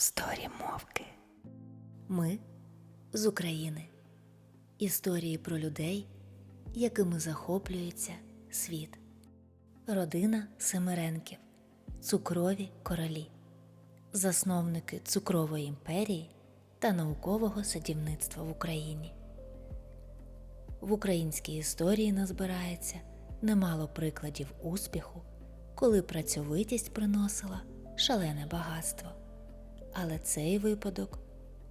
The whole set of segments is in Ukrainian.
Сторі мовки. Ми з України. Історії про людей, якими захоплюється світ. Родина Семеренків. Цукрові королі. Засновники цукрової імперії та наукового садівництва в Україні. В українській історії назбирається немало прикладів успіху, коли працьовитість приносила шалене багатство. Але цей випадок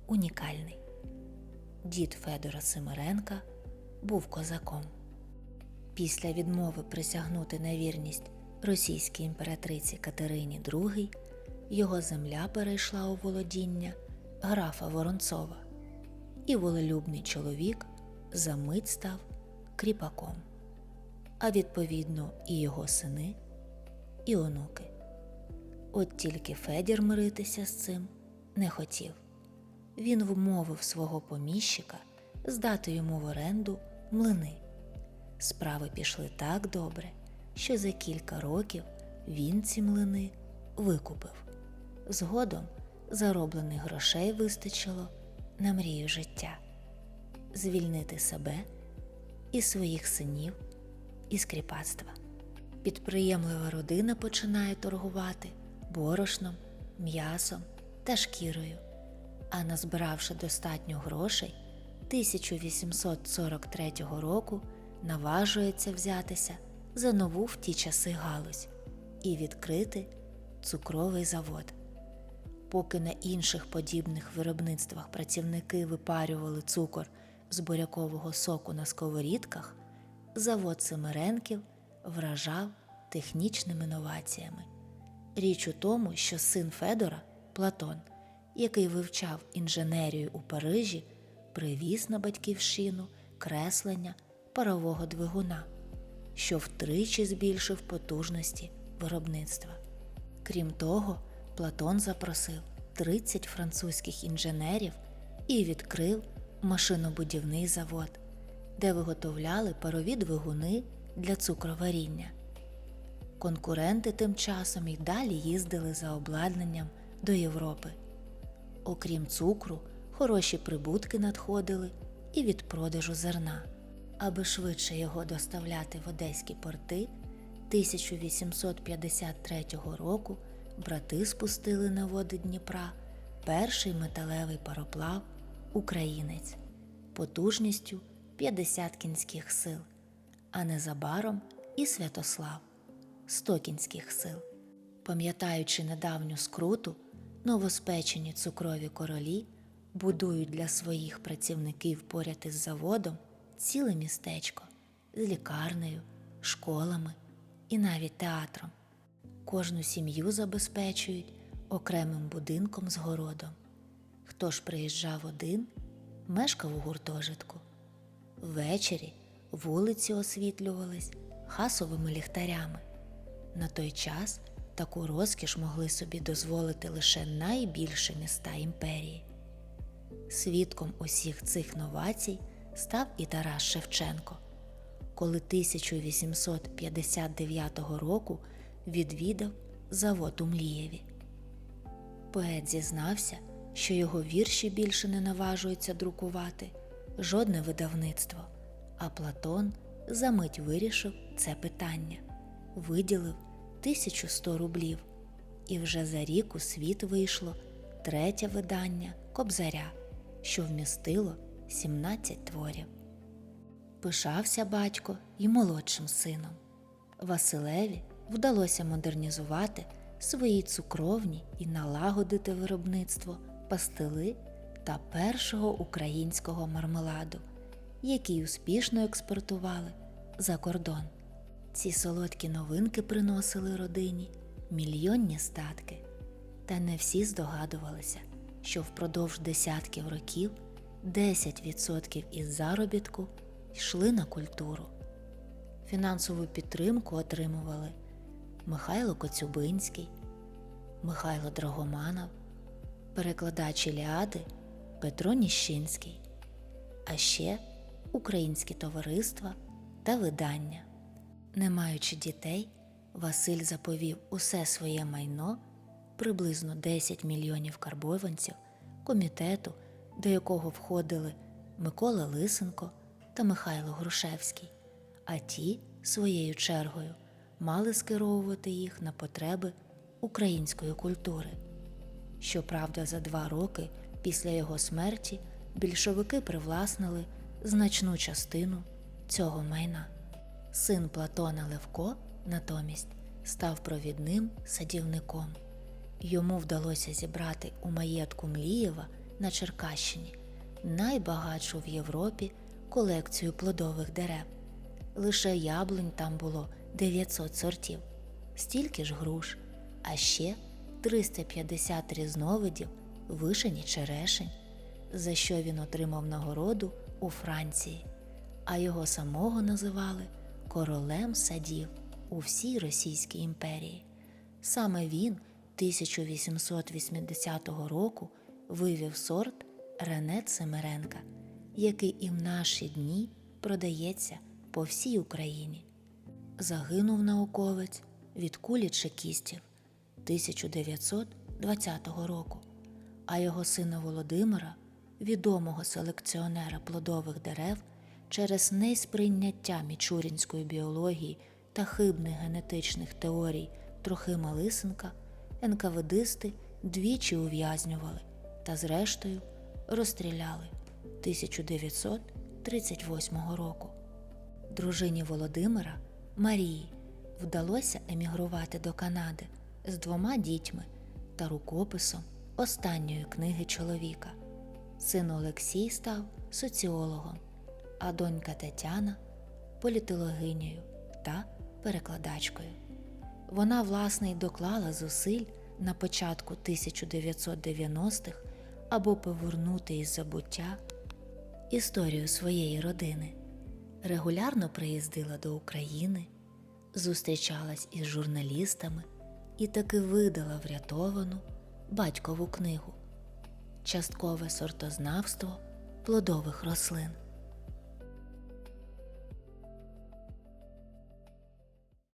унікальний. Дід Федора Семеренка був козаком. Після відмови присягнути на вірність російській імператриці Катерині II його земля перейшла у володіння графа Воронцова, і волелюбний чоловік за мить став кріпаком, а відповідно і його сини, і онуки. От тільки Федір миритися з цим не хотів. Він вмовив свого поміщика здати йому в оренду млини. Справи пішли так добре, що за кілька років він ці млини викупив. Згодом зароблених грошей вистачило на мрію життя звільнити себе і своїх синів із кріпацтва. Підприємлива родина починає торгувати борошном, м'ясом та шкірою, а назбиравши достатньо грошей, 1843 року наважується взятися за нову в ті часи галузь і відкрити цукровий завод. Поки на інших подібних виробництвах працівники випарювали цукор з бурякового соку на сковорідках, завод Семеренків вражав технічними новаціями. Річ у тому, що син Федора, Платон, який вивчав інженерію у Парижі, привіз на батьківщину креслення парового двигуна, що втричі збільшив потужності виробництва. Крім того, Платон запросив 30 французьких інженерів і відкрив машинобудівний завод, де виготовляли парові двигуни для цукроваріння. Конкуренти тим часом і далі їздили за обладнанням до Європи. Окрім цукру, хороші прибутки надходили і від продажу зерна. Аби швидше його доставляти в одеські порти, 1853 року брати спустили на води Дніпра перший металевий пароплав Українець потужністю 50 кінських сил, а незабаром і Святослав 100 кінських сил. Пам'ятаючи недавню скруту, новоспечені цукрові королі будують для своїх працівників поряд із заводом ціле містечко з лікарнею, школами і навіть театром. Кожну сім'ю забезпечують окремим будинком з городом. Хто ж приїжджав один, мешкав у гуртожитку. Ввечері вулиці освітлювались хасовими ліхтарями. На той час таку розкіш могли собі дозволити лише найбільші міста імперії. Свідком усіх цих новацій став і Тарас Шевченко, коли 1859 року відвідав завод у Млієві. Поет зізнався, що його вірші більше не наважується друкувати жодне видавництво, а Платон за мить вирішив це питання, виділив 1100 рублів, і вже за рік у світ вийшло третє видання Кобзаря, що вмістило 17 творів. Пишався батько й молодшим сином. Василеві вдалося модернізувати свої цукровні і налагодити виробництво пастили та першого українського мармеладу, який успішно експортували за кордон. Ці солодкі новинки приносили родині мільйонні статки, та не всі здогадувалися, що впродовж десятків років 10% із заробітку йшли на культуру. Фінансову підтримку отримували Михайло Коцюбинський, Михайло Драгоманов, перекладач Іліади Петро Ніщинський, а ще українські товариства та видання. Не маючи дітей, Василь заповів усе своє майно приблизно 10 мільйонів карбованців комітету, до якого входили Микола Лисенко та Михайло Грушевський, а ті, своєю чергою, мали скеровувати їх на потреби української культури. Щоправда, за два роки після його смерті більшовики привласнили значну частину цього майна. Син Платона Левко, натомість, став провідним садівником. Йому вдалося зібрати у маєтку Млієва на Черкащині найбагатшу в Європі колекцію плодових дерев. Лише яблунь там було 900 сортів, стільки ж груш, а ще 350 різновидів вишень і черешень, за що він отримав нагороду у Франції, а його самого називали королем садів у всій Російській імперії. Саме він 1880 року вивів сорт Ренет Семеренка, який і в наші дні продається по всій Україні. Загинув науковець від кулі чекістів 1920 року, а його сина Володимира, відомого селекціонера плодових дерев, через несприйняття мічурінської біології та хибних генетичних теорій Трохима Лисенка, НКВДисти двічі ув'язнювали та, зрештою, розстріляли 1938 року. Дружині Володимира Марії вдалося емігрувати до Канади з двома дітьми та рукописом останньої книги чоловіка. Син Олексій став соціологом, а донька Тетяна політологинею та перекладачкою. Вона, власне, й доклала зусиль на початку 1990-х, аби повернути із забуття історію своєї родини. Регулярно приїздила до України, зустрічалась із журналістами і таки видала врятовану батькову книгу Часткове сортознавство плодових рослин.